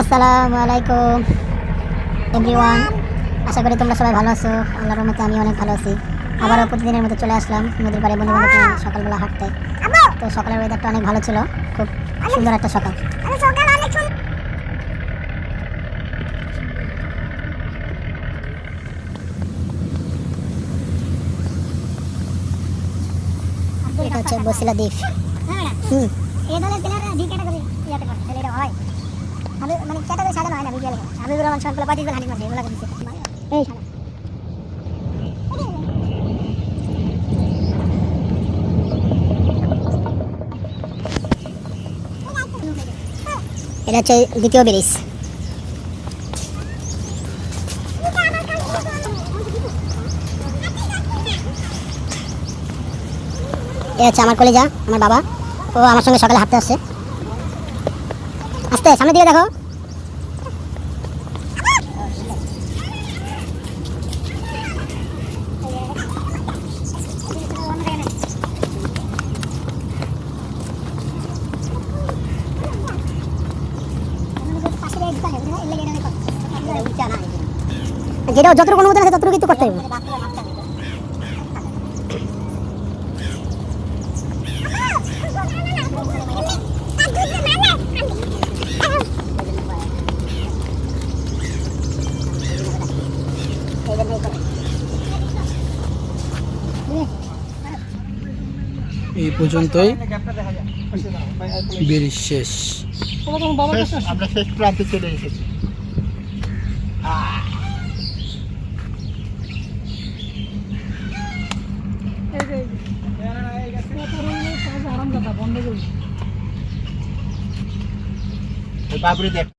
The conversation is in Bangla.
আসসালামু আলাইকুম। এভরিওয়ান আশা করি তোমরা সবাই ভালো আছো। আল্লাহর মতে আমি অনেক ভালো আছি। আবারও প্রতিদিনের মতো চলে আসলাম নদীর পাড়ে বন্ধু বান্ধব সকালবেলা হাঁটতে। তো সকালের ওয়েদারটা অনেক ভালো ছিল। খুব সুন্দর একটা সকাল। এটা হচ্ছে বসিলা দ্বীপ। হুম। মানে এটা হচ্ছে দ্বিতীয় ব্রিজ। এ আমার কলেজা, আমার বাবা। ও আমার সঙ্গে সকালে হাঁটতে আসছে। আস্তে সামনে দিকে দেখো। যেটা যতটুকু অনুমোদন আছে ততটুকু করতে হবে। এই পর্যন্তই। ব্রিজ শেষ শেষ, আমরা শেষ প্রান্তে চলে এসেছি বাবরি দেখ